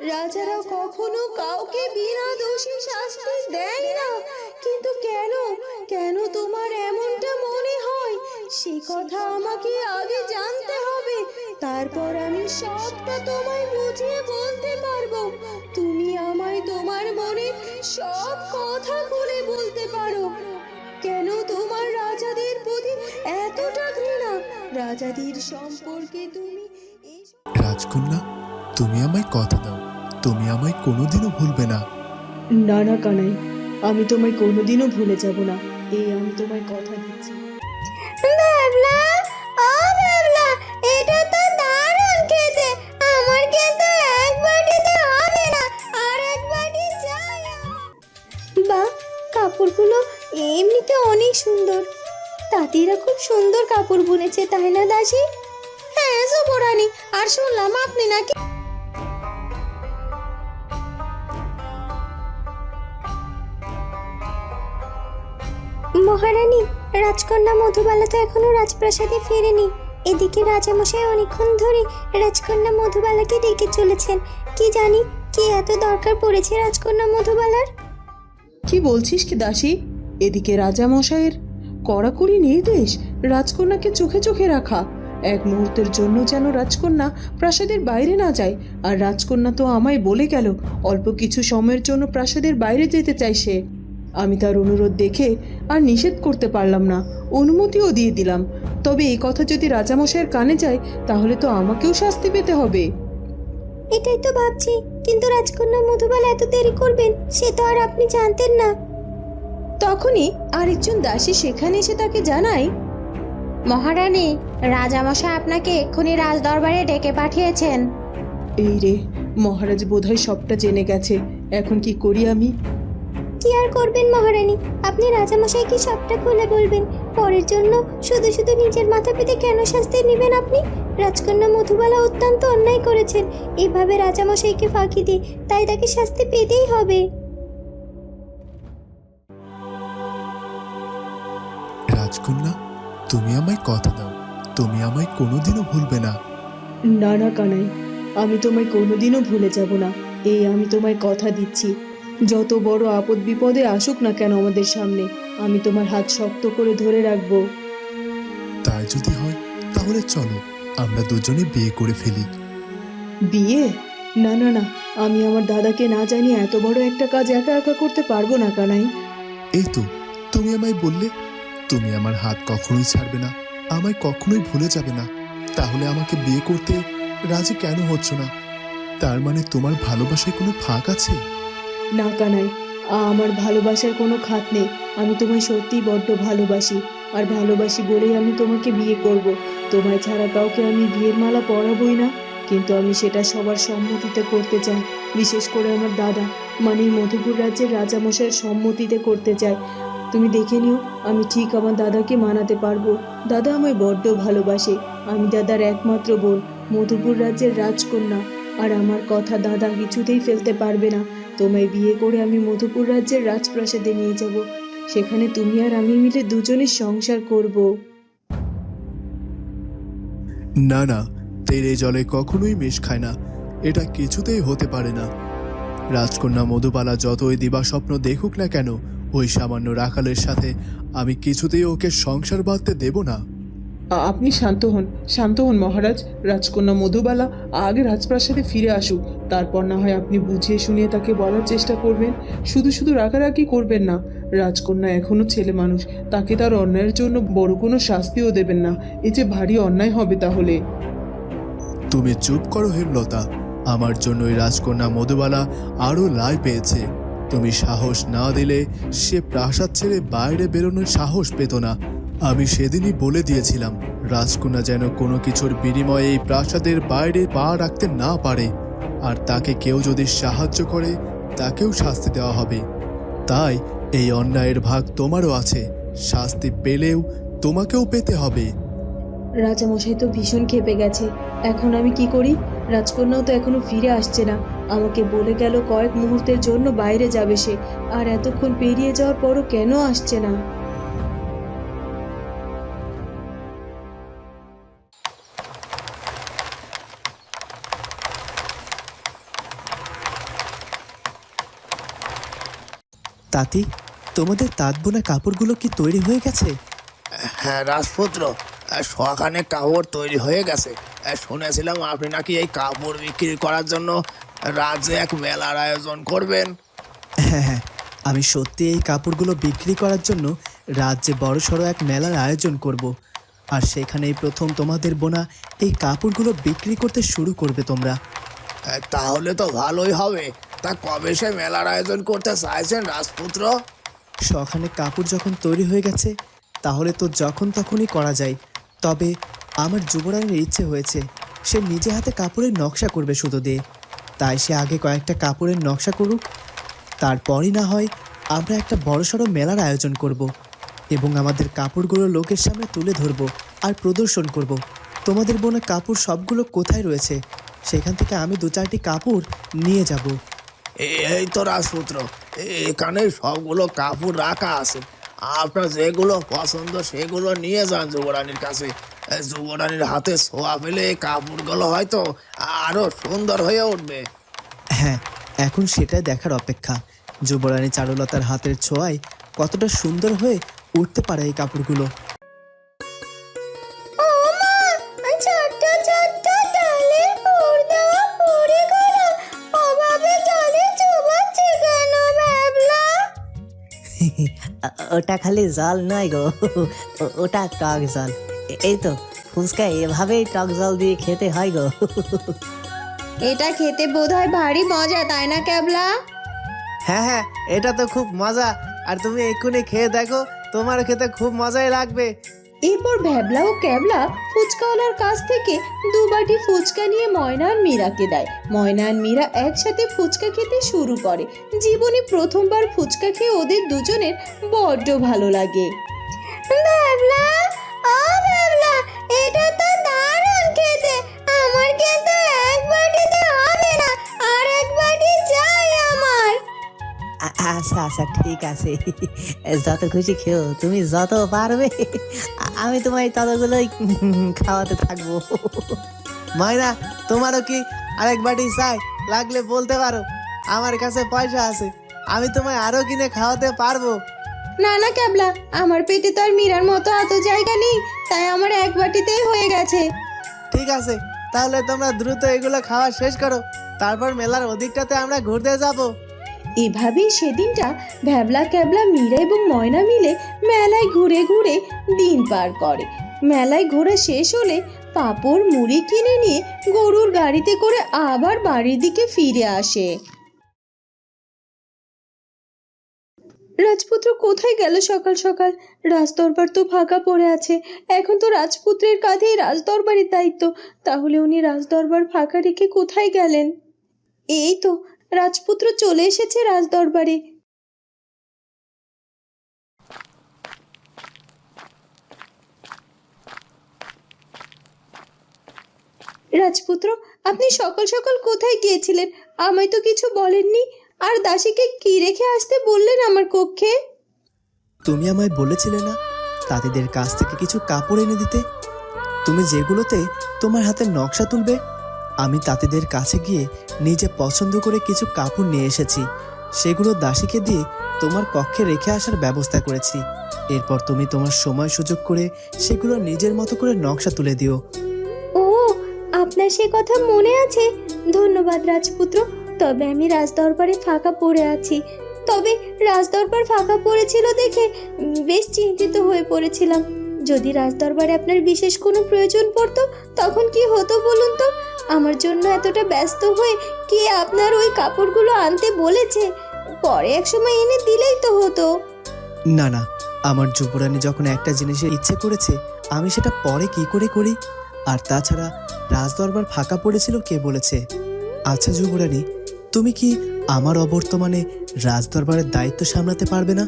রাজারা কখনো কাউকে বিনা দোষী শাস্তি দেয় না। কিন্তু কেন? কেন তোমার এমনটা মনে হয়? সে কথা আমাকে আগে জানতে হবে। তারপর আমি সবটা তোমায় বুঝিয়ে বলতে পারব। তুমি আমায় তোমার মনে সব কথা খুলে বলতে পারো। কেন তোমার রাজাদের প্রতি এতটা ঘৃণা? রাজাদের সম্পর্কে তুমি রাজকন্যা তুমি আমায় কথা দাও। তুমি আমায় কোনোদিনও ভুলবে না। না না কানাই আমি তোমায় কোনোদিনও ভুলে যাব না। এই আমি তোমায় কথা দিচ্ছি। বাবলা ও বাবলা এটা তো দারুণ খেতে। আমার খেতে এক বাটিতে হবে না আর এক বাটি চাই বা কাপড়গুলো এমনিতে অনেক সুন্দর। তাঁতিরা খুব সুন্দর কাপড় বুনেছে তাই না দাসী? আর শুনলাম আপনি নাকি মহারানী রাজকন্যা মধুবালা তো এখনও রাজপ্রাসাদে ফেরেনি। এদিকে রাজামশাই অনেকক্ষণ ধরে রাজকন্যা মধুবালাকে ডেকে চলেছেন। কি জানি কি এত দরকার পড়েছে রাজকন্যা মধুবালার? কি বলছিস কি দাসী? এদিকে রাজা মশাইয়ের কড়াকড়ি নির্দেশ রাজকন্যাকে চোখে চোখে রাখা। এক মুহূর্তের জন্য যেন রাজকন্যা প্রাসাদের বাইরে না যায় আর রাজকন্যা তো আমায় বলে গেল অল্প কিছু সময়ের জন্য প্রাসাদের বাইরে যেতে চাই সে। আমি তার অনুরোধ দেখে আর নিষেধ করতে পারলাম না অনুমতিও দিয়ে দিলাম। তবে এই কথা যদি রাজামশাইয়ের কানে যায় তাহলে তো আমাকেও শাস্তি পেতে হবে। এটাই তো ভাবছি কিন্তু রাজকন্যা মধুবাল এত দেরি করবেন সে তো আর আপনি জানতেন না। তখনই আরেকজন দাসী সেখানে এসে তাকে জানায় মহারানী রাজামশাই আপনাকে এক্ষুনি রাজদরবারে ডেকে পাঠিয়েছেন। এই রে মহারাজ বোধহয় সবটা জেনে গেছে। এখন কি করি আমি? কি আর করবেন মহারানী? আপনি রাজামশাইকে সবটা খুলে বলবেন? পরের জন্য শুধু শুধু নিজের মাথা পেতে কেন শাস্তি নেবেন আপনি? রাজকন্যা মধুবালা অত্যন্ত অন্যায় করেছেন। এভাবে রাজামশাইকে ফাঁকি দিয়ে তাই তাকে শাস্তি পেতেই হবে। রাজকন্যা তুমি আমায় কথা দাও। তুমি আমায় কোনোদিনও ভুলবে না। না না কানাই। আমি তোমায় কোনোদিনও ভুলে যাব না। এই আমি তোমায় কথা দিচ্ছি। যত বড় আপদ বিপদে আসুক না কেন আমাদের সামনে আমি তোমার হাত শক্ত করে ধরে রাখব। তাই যদি হয় তাহলে চলো আমরা দুজনে বিয়ে করে ফেলি। বিয়ে? না না না আমি আমার দাদাকে না জানিয়ে এত বড় একটা কাজ একা একা করতে পারব না কানাই। এই তো তুমি আমায় বললে তুমি আমার হাত কখনোই ছাড়বে না, আমায় কখনোই ভুলে যাবে না। তাহলে আমাকে বিয়ে করতে রাজি কেন হচ্ছ না? তার মানে তোমার ভালোবাসায় কোনো ফাঁক আছে? না কানাই, আমার ভালোবাসার কোনো খাত নেই। আমি তোমায় সত্যিই বড্ড ভালোবাসি, আর ভালোবাসি বলেই আমি তোমাকে বিয়ে করব। তোমায় ছাড়া কাউকে আমি বিয়ের মালা পরাবই না, কিন্তু আমি সেটা সবার সম্মতিতে করতে চাই। বিশেষ করে আমার দাদা মানে মধুপুর রাজ্যের রাজামশাইয়ের সম্মতিতে করতে চাই তুমি দেখে নিও, আমি ঠিক আমার দাদাকে মানাতে পারব। দাদা আমায় বড্ড ভালোবাসে, আমি দাদার একমাত্র বোন, মধুপুর রাজ্যের রাজকন্যা। আর আমার কথা দাদা কিছুতেই ফেলতে পারবে না। তোমায় বিয়ে করে আমি মধুপুর রাজ্যের রাজপ্রাসাদে নিয়ে যাব। সেখানে তুমি আর আমি মিলে দুজনে সংসার করব। না না, তেরে জলে কখনোই মেশ খায় না। এটা কিছুতেই হতে পারে না। রাজকন্যা মধুবালা যতই দিবা স্বপ্ন দেখুক না কেন ওই সামান্য রাখালের সাথে আমি কিছুতেই ওকে সংসার বাঁধতে দেব না। আপনি শান্ত হন শান্ত হন মহারাজ। রাজকন্যা মধুবালা আগে রাজপ্রাসাদে ফিরে আসুক। তারপর না হয় আপনি বুঝিয়ে শুনিয়ে তাকে বলার চেষ্টা করবেন। শুধু শুধু রাগারাগি করবেন না। রাজকন্যা এখনও ছেলে মানুষ। তাকে তার অন্যায়ের জন্য বড় কোনো শাস্তিও দেবেন না। এ যে ভারী অন্যায় হবে তাহলে। তুমি চুপ করো হেমলতা আমার জন্য ওই রাজকন্যা মধুবালা আরও লাই পেয়েছে। তুমি সাহস না দিলে সে প্রাসাদ ছেড়ে বাইরে বেরোনোর সাহস পেত না। আমি সেদিনই বলে দিয়েছিলাম, রাজকন্যা যেন কোনো কিছুর বিনিময়ে এই প্রাসাদের বাইরে পা রাখতে না পারে। আর তাকে কেউ যদি সাহায্য করে, তাকেও শাস্তি দেওয়া হবে। তাই এই অন্যায়ের ভাগ তোমারও আছে, শাস্তি পেলেও তোমাকেও পেতে হবে। রাজামশাই তো ভীষণ খেপে গেছে, এখন আমি কি করি? রাজকন্যাও তো এখনও ফিরে আসছে না। আমাকে বলে গেল কয়েক মুহূর্তের জন্য বাইরে যাবে সে আর এতক্ষণ পেরিয়ে যাওয়ার পরও কেন আসছে না? তাতি তোমাদের তাঁত বোনা কাপড়গুলো কি তৈরি হয়ে গেছে? হ্যাঁ রাজপুত্র শখানে কাপড় তৈরি হয়ে গেছে। শুনেছিলাম আপনি নাকি এই কাপড় বিক্রি করার জন্য রাজ্যে এক মেলার আয়োজন করবেন। হ্যাঁ হ্যাঁ আমি সত্যি এই কাপড়গুলো বিক্রি করার জন্য রাজ্যে বড় সড়ো এক মেলার আয়োজন করব। আর সেখানেই প্রথম তোমাদের বোনা এই কাপড়গুলো বিক্রি করতে শুরু করবে তোমরা। তাহলে তো ভালোই হবে। তা কবে সে মেলার আয়োজন করতে চাইছেন রাজপুত্র? সখানে কাপড় যখন তৈরি হয়ে গেছে তাহলে তো যখন তখনই করা যায়। তবে আমার যুবরানীর ইচ্ছে হয়েছে সে নিজে হাতে কাপড়ের নকশা করবে শুধু দিয়ে। তাই সে আগে কয়েকটা কাপড়ের নকশা করুক। তারপরই না হয় আমরা একটা বড়সড় মেলার আয়োজন করব এবং আমাদের কাপড়গুলো লোকের সামনে তুলে ধরবো আর প্রদর্শন করব। তোমাদের বোনা কাপড় সবগুলো কোথায় রয়েছে? সেখান থেকে আমি দু চারটি কাপড় নিয়ে যাব। এই তো রাজপুত্র, এখানে সবগুলো কাপড় রাখা আছে। আপনার যেগুলো পছন্দ সেগুলো নিয়ে যান যুবরানীর কাছে। যুবরানীর হাতে ছোঁয়া পেলে কাপড়গুলো হয়তো আরও সুন্দর হয়ে উঠবে। হ্যাঁ এখন সেটাই দেখার অপেক্ষা। যুবরানী চারুলতার হাতের ছোঁয়ায় কতটা সুন্দর হয়ে উঠতে পারে এই কাপড়গুলো। ওটা খালি জাল নয় গো। ওটা কাক জল? এই তো ফুচকা এভাবেই টক জল দিয়ে খেতে হয় গো। এটা খেতে বোধহয় ভারী মজা তাই না ক্যাবলা? হ্যাঁ হ্যাঁ এটা তো খুব মজা। আর তুমি এক্ষুনি খেয়ে দেখো তোমার খেতে খুব মজাই লাগবে। এরপর ভ্যাবলা ও ক্যাবলা ফুচকাওয়ালার কাছ থেকে দু বাটি ফুচকা নিয়ে ময়না আর মীরাকে দেয়। ময়না আর মীরা একসাথে ফুচকা খেতে শুরু করে। জীবনে প্রথমবার ফুচকা খেয়ে ওদের দুজনের বড্ড ভালো লাগে। ভাবলা আচ্ছা আচ্ছা ঠিক আছে। যত খুশি খেও, তুমি যত পারবে আমি তোমায় ততগুলোই খাওয়াতে থাকব। মাইনা তোমারও কি আরেক বাটি চাই লাগলে বলতে পারো? আমার কাছে পয়সা আছে, আমি তোমায় আরও কিনে খাওয়াতে পারব। না না ক্যাবলা আমার পেটে তো আর মীরার মতো এত জায়গা নেই তাই আমার এক বাটিতেই হয়ে গেছে। ঠিক আছে তাহলে তোমরা দ্রুত এগুলো খাওয়া শেষ করো তারপর মেলার ওদিকটাতে আমরা ঘুরতে যাব। এভাবেই সেদিনটা ভ্যাবলা ক্যাবলা মীরা এবং ময়না মিলে মেলায় ঘুরে ঘুরে দিন পার করে। মেলায় ঘোরা শেষ হলে পাঁপড় মুড়ি কিনে নিয়ে গরুর গাড়িতে করে আবার বাড়ির দিকে ফিরে আসে। রাজপুত্র কোথায় গেল সকাল সকাল? রাজদরবার তো ফাঁকা পড়ে আছে। এখন তো রাজপুত্রের কাঁধেই রাজদরবারের দায়িত্ব। তাহলে উনি রাজদরবার ফাঁকা রেখে কোথায় গেলেন? এই তো, রাজপুত্র চলে এসেছে রাজদরবারে। রাজপুত্র, আপনি সকাল সকাল কোথায় গিয়েছিলেন? আমায় তো কিছু বলেননি। আর দাসীকে কি রেখে আসতে বললেন আমার কক্ষে? তুমি আমায় বলেছিলে না তাঁতিদের কাছ থেকে কিছু কাপড় এনে দিতে? তুমি যেগুলোতে তোমার হাতে নকশা তুলবে আমি তাঁতিদের কাছে গিয়ে নিজে পছন্দ করে কিছু কাপড় নিয়ে এসেছি। সেগুলো দাসীকে দিয়ে তোমার কক্ষে রেখে আসার ব্যবস্থা করেছি। এরপর তুমি তোমার সময় সুযোগ করে সেগুলো নিজের মতো করে নকশা তুলে দিও। ও আপনার সে কথা মনে আছে? ধন্যবাদ রাজপুত্র। তবে আমি রাজদরবারে ফাঁকা পড়ে আছি। তবে রাজদরবার ফাঁকা পড়েছিল দেখে বেশ চিন্তিত হয়ে পড়েছিলাম। যদি রাজদরবারে আপনার বিশেষ কোনো প্রয়োজন পড়তো, তখন কি হতো বলুন তো? আমার জন্য এতটা ব্যস্ত হয়ে কে আপনার ওই কাপড়গুলো আনতে বলেছে? পরে এক সময় এনে দিলেই তো হতো। না না, আমার যুবরানী যখন একটা জিনিসের ইচ্ছে করেছে, আমি সেটা পরে কি করে করি? আর তাছাড়া রাজদরবার ফাঁকা পড়েছিল কে বলেছে? আচ্ছা যুবরানী তুমি কি আমার অবর্তমানে রাজদরবারের দায়িত্ব সামলাতে পারবে না?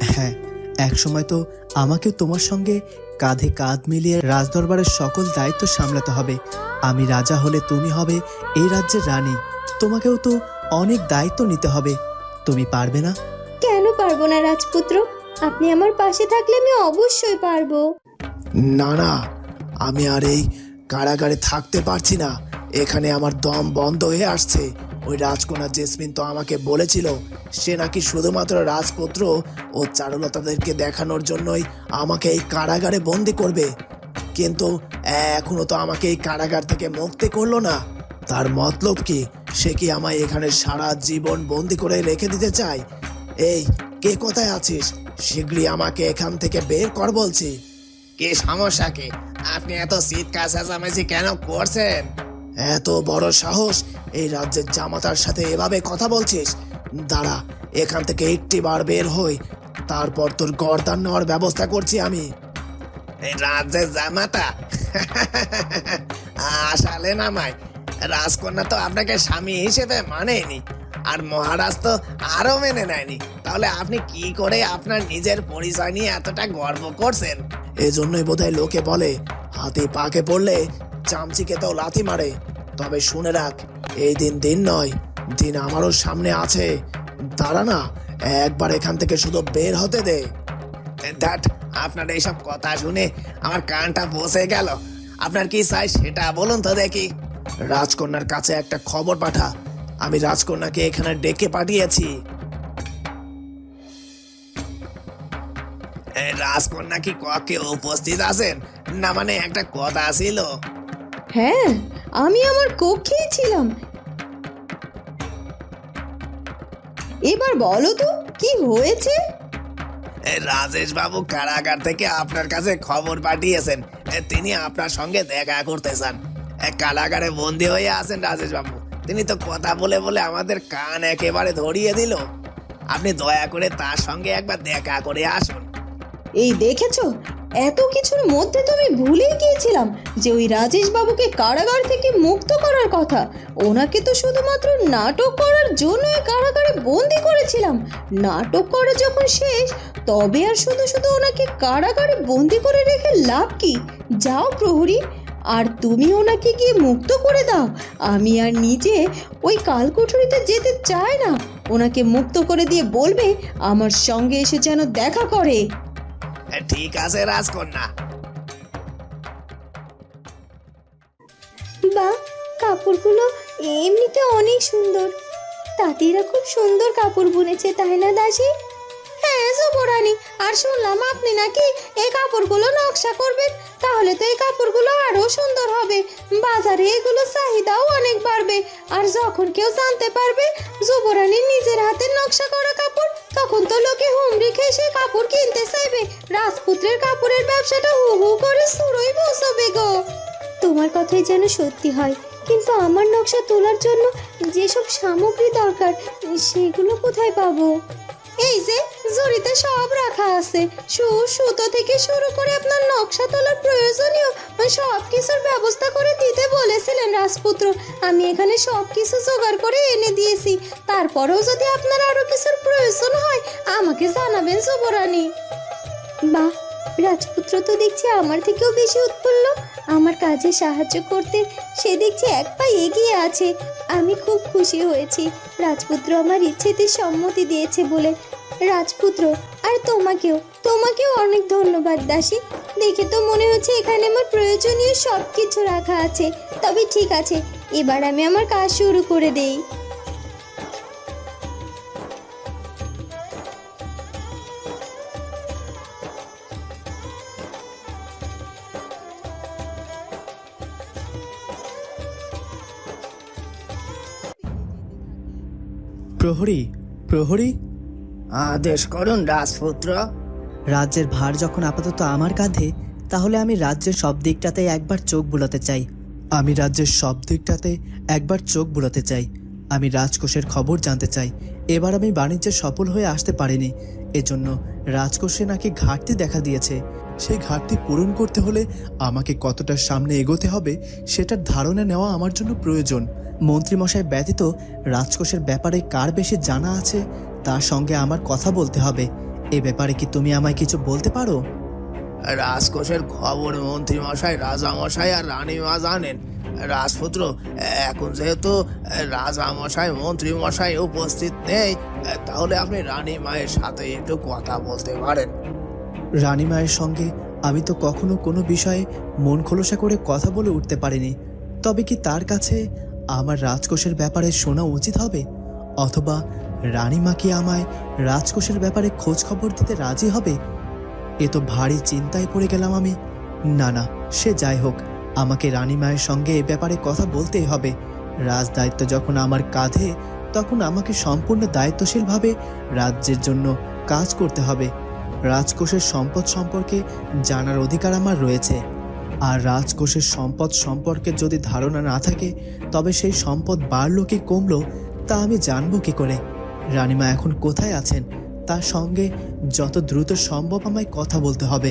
হ্যাঁ এক সময় তো আমাকেও তোমার সঙ্গে কাঁধে কাঁধ মিলিয়ে রাজদরবারের সকল দায়িত্ব সামলাতে হবে। আমি রাজা হলে তুমি হবে এই রাজ্যের রানী। তোমাকেও তো অনেক দায়িত্ব নিতে হবে। তুমি পারবে না? কেন পারব না রাজপুত্র? আপনি আমার পাশে থাকলে আমি অবশ্যই পারব। না না আমি আর এই কারাগারে থাকতে পারছি না। এখানে আমার দম বন্ধ হয়ে আসছে। ওই রাজকন্যা জেসমিন তো আমাকে বলেছিল, সে নাকি শুধুমাত্র রাজপুত্র ও চারুলতাদেরকে দেখানোর জন্যই আমাকে এই কারাগারে বন্দি করবে। কিন্তু এখনও তো আমাকে এই কারাগার থেকে মুক্তি করল না। তার মতলব কি? সে কি আমায় এখানে সারা জীবন বন্দি করে রেখে দিতে চায়? এই, কে কোথায় আছিস? শীঘ্রই আমাকে এখান থেকে বের কর বলছি। কি সমস্যা কি? আপনি এত চিৎকার চেঁচামেচি কেন করছেন? এত বড় সাহস? এই রাজ্যের জামাতার সাথে এভাবে কথা বলছিস? দাঁড়া, এখান থেকে একটি বার বের হই। তারপর তোর গর্দান নেওয়ার ব্যবস্থা করছি আমি। এই রাজ্যের জামাতা? আসলে না রাজকন্যা তো আপনাকে স্বামী হিসেবে মানেনি। আর মহারাজ তো আরও মেনে নেয়নি। তাহলে আপনি কি করে আপনার নিজের পরিচয় নিয়ে এতটা গর্ব করছেন? এজন্যই বোধহয় লোকে বলে, হাতি পাকে পড়লে চামচিকে তো লাথি মারে। তবে শুনে রাখ এই দিন দিন নয় দিন আমারও সামনে আছে। দাঁড়া না একবার এখান থেকে শুধু বের হতে দে। দ্যাট আপনার এইসব কথা শুনে আমার কানটা বসে গেল। আপনার কি চাই সেটা বলুন তো দেখি। রাজকন্যার কাছে একটা খবর পাঠা। আমি রাজকন্যাকে এখানে ডেকে পাঠিয়েছি। রাজকন্যা কি ককে উপস্থিত আছেন? না মানে একটা কথা ছিল। হ্যাঁ আমি আমার কক্ষেই ছিলাম। এবার বলো তো কি হয়েছে? রাজেশ বাবু কারাগার থেকে আপনার কাছে খবর পাঠিয়েছেন। তিনি আপনার সঙ্গে দেখা করতে চান। কারাগারে বন্দি হয়ে আছেন রাজেশ বাবু তিনি তো কথা বলে বলে আমাদের কান একেবারে ধরিয়ে দিল। আপনি দয়া করে তার সঙ্গে একবার দেখা করে আসুন। এই দেখেছ এত কিছুর মধ্যে তো আমি ভুলেই গিয়েছিলাম যে ওই রাজেশ বাবুকে কারাগার থেকে মুক্ত করার কথা। ওনাকে তো শুধুমাত্র নাটক করার জন্য এই কারাগারে বন্দি করেছিলাম। নাটক করা যখন শেষ, তবে আর শুধু শুধু ওনাকে কারাগারে বন্দি করে রেখে লাভ কি? যাও প্রহরী, আর তুমি ওনাকে গিয়ে মুক্ত করে দাও। আমি আর নিজে ওই কালকুঠুরিতে যেতে চাই না। ওনাকে মুক্ত করে দিয়ে বলবে, আমার সঙ্গে এসে যেন দেখা করে। ঠিক আছে, রাজকন্যা। বা, কাপড়গুলো এমনিতে অনেক সুন্দর। তাঁতিরা খুব সুন্দর কাপড় বুনেছে, তাই না দাসী? হ্যাঁ যুবরানী আর শুনলাম আপনি নাকি এই কাপড়গুলো নকশা করবেন। তাহলে তো এই কাপড়গুলো আরও সুন্দর হবে। বাজারে এগুলো চাহিদাও অনেক বাড়বে। আর যখন কেউ জানতে পারবে যুবরানীর নিজের হাতের নকশা করা কাপড়, তখন তো লোকে হুমড়ি খেয়ে সে কাপড় কিনতে চাইবে। রাজপুত্রের কাপড়ের ব্যবসাটা হু হু করে শুরুই বসবে গো। তোমার কথাই যেন সত্যি হয়। কিন্তু আমার নকশা তোলার জন্য যেসব সামগ্রী দরকার, সেগুলো কোথায় পাবো? এই যে, জড়িতে সব রাখা আছে। সু, সুতো থেকে শুরু করে আপনার নকশা তোলার প্রয়োজনীয় সব কিছুর ব্যবস্থা করে দিতে বলেছিলেন রাজপুত্র। আমি এখানে সব কিছু জোগাড় করে এনে দিয়েছি। তারপরেও যদি আপনার আরও কিছুর প্রয়োজন হয়, আমাকে জানাবেন যুবরানী। বাহ, রাজপুত্র তো দেখছি আমার থেকেও বেশি উৎফুল্ল। আমার কাজে সাহায্য করতে সে দেখছি এক পা এগিয়ে আছে। আমি খুব খুশি হয়েছি। রাজপুত্র আমার ইচ্ছেতে সম্মতি দিয়েছে বলে। রাজপুত্র, আর তোমাকেও তোমাকেও অনেক ধন্যবাদ দাসী। দেখে তো মনে হচ্ছে এখানে আমার প্রয়োজনীয় সব কিছু রাখা আছে। তবে ঠিক আছে, এবার আমি আমার কাজ শুরু করে দেই। প্রহরী? প্রহরী? আদেশ করুন রাজপুত্র। রাজ্যের ভার যখন আপাতত আমার কাঁধে তাহলে আমি রাজ্যের সব দিকটাতে একবার চোখ বুলাতে চাই। আমি রাজ্যের সব দিকটাতে একবার চোখ বুলাতে চাই। আমি রাজকোষের খবর জানতে চাই। এবার আমি বাণিজ্যে সফল হয়ে আসতে পারিনি। এজন্য রাজকোষে নাকি ঘাটতি দেখা দিয়েছে। সেই ঘাটতি পূরণ করতে হলে আমাকে কতটা সামনে এগোতে হবে সেটার ধারণা নেওয়া আমার জন্য প্রয়োজন। মন্ত্রীমশাই ব্যতীত রাজকোষের ব্যাপারে কার বেশি জানা আছে, তার সঙ্গে আমার কথা বলতে হবে। এ ব্যাপারে কি তুমি আমায় কিছু বলতে পারো? রাজকোষের খবর মন্ত্রী রাজামশাই আর রানীমা জানেন। রাজপুত্র, এখন যেহেতু রাজা মশাই মন্ত্রী মশাই উপস্থিত নেই, তাহলে আপনি রানী মায়ের সাথে একটু কথা বলতে পারেন। রানী মায়ের সঙ্গে আমি তো কখনো কোনো বিষয়ে মন খোলসা করে কথা বলে উঠতে পারিনি। তবে কি তার কাছে আমার রাজকোষের ব্যাপারে শোনা উচিত হবে? অথবা রানীমা কি আমায় রাজকোষের ব্যাপারে খোঁজ খবর দিতে রাজি হবে? এ তো ভারী চিন্তায় পড়ে গেলাম আমি। না না, সে যাই হোক। আমাকে রানীমায়ের সঙ্গে এ ব্যাপারে কথা বলতেই হবে। রাজ দায়িত্ব যখন আমার কাঁধে, তখন আমাকে সম্পূর্ণ দায়িত্বশীলভাবে রাজ্যের জন্য কাজ করতে হবে। রাজকোষের সম্পদ সম্পর্কে জানার অধিকার আমার রয়েছে। আর রাজকোষের সম্পদ সম্পর্কে যদি ধারণা না থাকে, তবে সেই সম্পদ বাড়লো কি কমলো, তা আমি জানব কি করে? রানীমা এখন কোথায় আছেন, তার সঙ্গে যত দ্রুত সম্ভব আমায় কথা বলতে হবে।